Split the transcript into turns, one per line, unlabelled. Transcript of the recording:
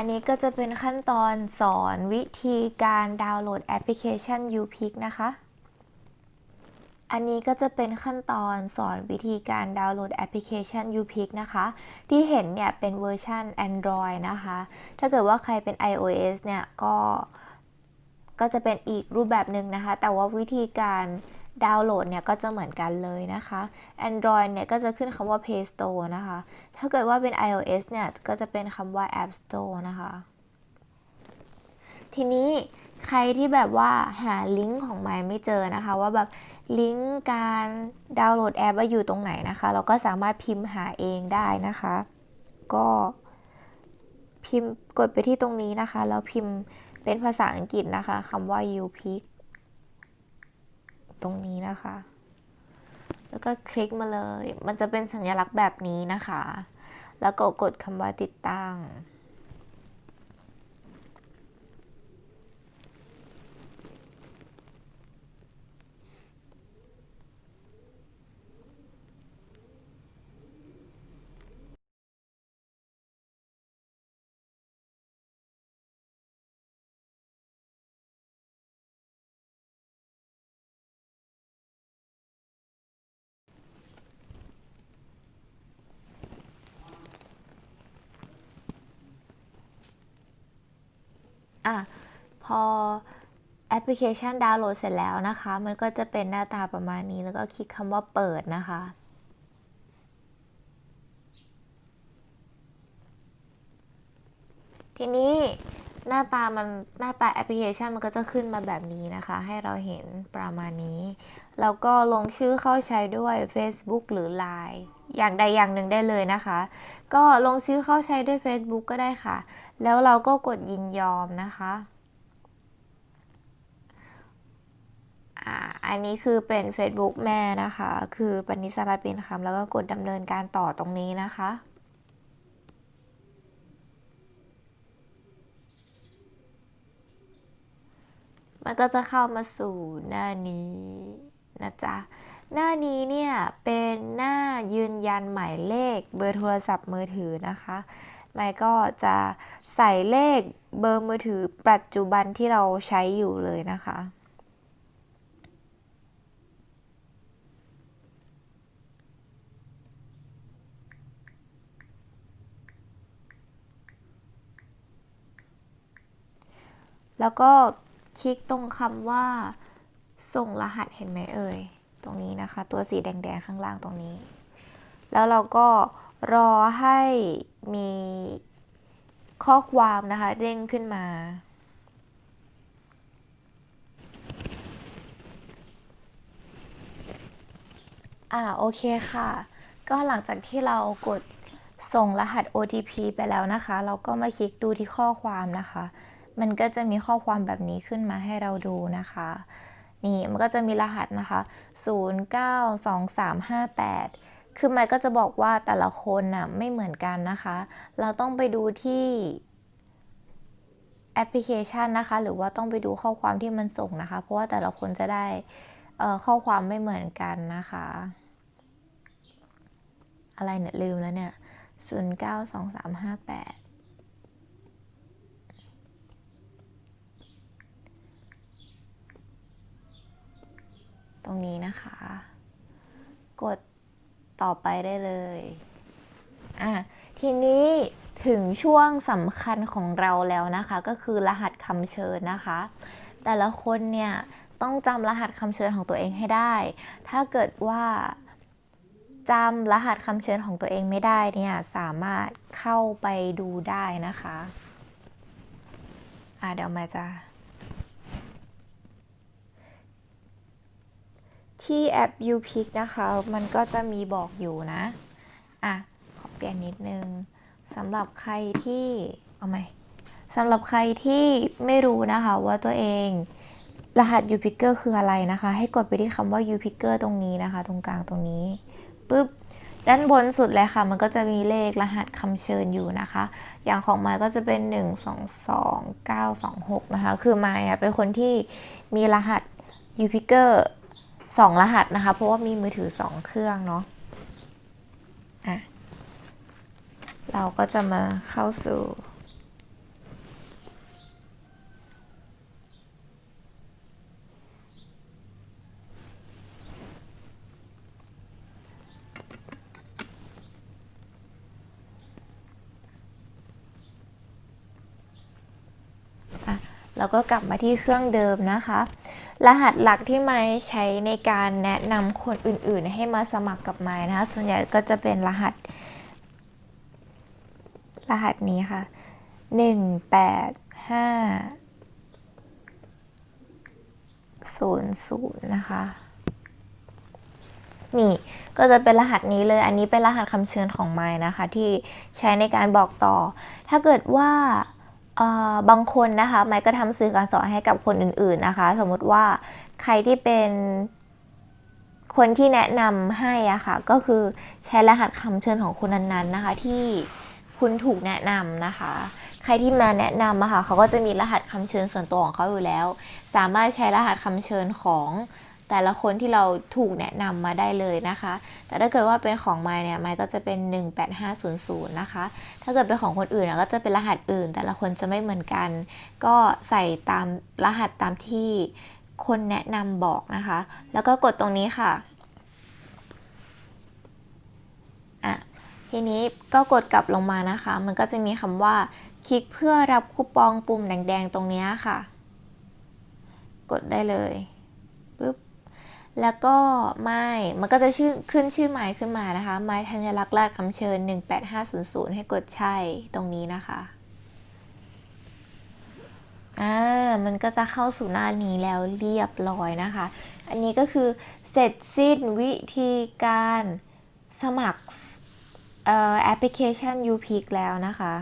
อันนี้ก็จะเป็นขั้นตอนสอนวิธีการดาวน์โหลดแอปพลิเคชัน YouPick นะคะ อันนี้ก็จะเป็นขั้นตอนสอนวิธีการดาวน์โหลดแอปพลิเคชัน YouPick นะคะ ที่เห็นเนี่ยเป็นเวอร์ชัน Android นะคะ ถ้าเกิดว่าใครเป็น iOS เนี่ยก็ก็จะเป็นอีกรูปแบบหนึ่งนะคะ แต่ว่าวิธีการ ดาวน์โหลดเนี่ยก็จะเหมือนกันเลยนะคะ Android เนี่ยก็จะขึ้นคำว่า Play Store นะคะ ถ้าเกิดว่าเป็น iOS เนี่ยก็จะเป็นคำว่า App Store นะคะ ทีนี้ใครที่แบบว่าหาลิงก์ของไมไม่เจอนะคะ ว่าแบบลิงก์การดาวน์โหลดแอปว่าอยู่ตรงไหนนะคะ เราก็สามารถพิมพ์หาเองได้นะคะ ก็พิมพ์กดไปที่ตรงนี้นะคะ แล้วพิมพ์เป็นภาษาอังกฤษนะคะคำว่า YouPick ตรงนี้นะคะ แล้วก็คลิกมาเลย มันจะเป็นสัญลักษณ์แบบนี้นะคะ แล้วก็กดคำว่าติดตั้ง อะพอแอปพลิเคชันดาวน์โหลดเสร็จแล้วนะคะ มันก็จะเป็นหน้าตาประมาณนี้แล้วก็คลิกคำว่าเปิดนะคะ ทีนี้ หน้าตามันหน้าตาแอปพลิเคชันมันก็จะขึ้นมาแบบนี้นะคะ ให้เราเห็นประมาณนี้ แล้วก็ลงชื่อเข้าใช้ด้วย Facebook หรือ Line อย่างใดอย่างหนึ่งได้เลยนะคะ ก็ลงชื่อเข้าใช้ด้วย Facebook ก็ได้ค่ะ แล้วเราก็กดยินยอมนะคะอ่าอันนี้คือเป็น Facebook แม่นะคะ คือปณิสราเป็นคำแล้วก็กดดำเนินการต่อตรงนี้นะคะ มันก็จะเข้ามาสู่หน้านี้นะจ๊ะ หน้านี้เนี่ยเป็นหน้ายืนยันหมายเลขเบอร์โทรศัพท์มือถือนะคะไมค์ก็จะใส่เลขเบอร์มือถือปัจจุบันที่เราใช้อยู่เลยนะคะแล้วก็ คลิกตรงคำว่า ส่งรหัสเห็นไหมเอ่ย ตรงนี้นะคะ ตัวสีแดงๆข้างล่างตรงนี้ แล้วเราก็รอให้มีข้อความนะคะเด้งขึ้นมาอ่าโอเคค่ะ ก็หลังจากที่เรากดส่งรหัส OTP ไปแล้วนะคะ เราก็มาคลิกดูที่ข้อความนะคะ มันก็จะมีข้อความแบบนี้ขึ้นมาให้เราดูนะคะ นี่มันก็จะมีรหัสนะคะ 092358 คือมันก็จะบอกว่าแต่ละคนน่ะไม่เหมือนกันนะคะ เราต้องไปดูที่แอปพลิเคชันนะคะ หรือว่าต้องไปดูข้อความที่มันส่งนะคะ เพราะว่าแต่ละคนจะได้ข้อความไม่เหมือนกันนะคะ อะไรเนี่ยลืมแล้วเนี่ย092358 ตรงนี้นะคะ กดต่อไปได้เลยอะทีนี้ถึงช่วงสำคัญของเราแล้วนะคะ ก็คือรหัสคำเชิญนะคะ แต่ละคนเนี่ยต้องจำรหัสคำเชิญของตัวเองให้ได้ ถ้าเกิดว่าจำรหัสคำเชิญของตัวเองไม่ได้เนี่ยสามารถเข้าไปดูได้นะคะ อะเดี๋ยวมาจะ ที่แอป YouPick นะคะ มันก็จะมีบอกอยู่นะ อะ ขอเปลี่ยนนิดนึงสำหรับใครที่เอาไหมสำหรับใครที่ไม่รู้นะคะว่าตัวเองรหัส YouPicker คืออะไรนะคะ ให้กดไปที่คำว่า YouPicker ตรงนี้นะคะ ตรงกลางตรงนี้ปุ๊บด้านบนสุดเลยค่ะ มันก็จะมีเลขรหัสคำเชิญอยู่นะคะ อย่างของไมค์ก็จะเป็น 1 2 2 9 2 6 นะคะ คือไมค์เป็นคนที่มีรหัส YouPicker สองรหัสนะคะ เพราะว่ามีมือถือสองเครื่องเนาะอะเราก็จะมาเข้าสู่แล้วก็กลับมาที่เครื่องเดิมนะคะ รหัสหลักที่ไม้ใช้ในการแนะนำคนอื่นๆ ให้มาสมัครกับไม้นะคะ ส่วนใหญ่ก็จะเป็นรหัส รหัสนี้ค่ะหนึ่งแปดห้าศูนย์ศูนย์นะคะ นี่ก็จะเป็นรหัสนี้เลย อันนี้เป็นรหัสคำเชิญของไม้นะคะ ที่ใช้ในการบอกต่อ ถ้าเกิดว่า บางคนนะคะไม้ก็ทำสื่อการสอนให้กับคนอื่นๆนะคะ สมมติว่าใครที่เป็นคนที่แนะนำให้อะค่ะก็คือใช้รหัสคำเชิญของคนนั้นๆนะคะ ที่คุณถูกแนะนำนะคะ ใครที่มาแนะนำอะค่ะเขาก็จะมีรหัสคำเชิญส่วนตัวของเขาอยู่แล้ว สามารถใช้รหัสคำเชิญของ แต่ละคนที่เราถูกแนะนำมาได้เลยนะคะ แต่ถ้าเกิดว่าเป็นของไมค์เนี่ยไมค์ก็จะเป็น 18500 นะคะ ถ้าเกิดเป็นของคนอื่นอะก็จะเป็นรหัสอื่น แต่ละคนจะไม่เหมือนกัน ก็ใส่ตามรหัสตามที่คนแนะนำบอกนะคะ แล้วก็กดตรงนี้ค่ะอะ ทีนี้ก็กดกลับลงมานะคะ มันก็จะมีคำว่าคลิกเพื่อรับคูปองปุ่มแดงๆตรงนี้ค่ะ กดได้เลยปุ๊บ แล้วก็ไม้มันก็จะชื่อขึ้นชื่อไม้ขึ้นมานะคะ ไม้ธัญลักษณ์ราชคำเชิญ 18500 ให้กดใช่ตรงนี้นะคะ อ่า มันก็จะเข้าสู่หน้านี้แล้วเรียบร้อยนะคะ อันนี้ก็คือเสร็จสิ้นวิธีการสมัครเอ่อแอปพลิเคชัน UPeak แล้วนะคะ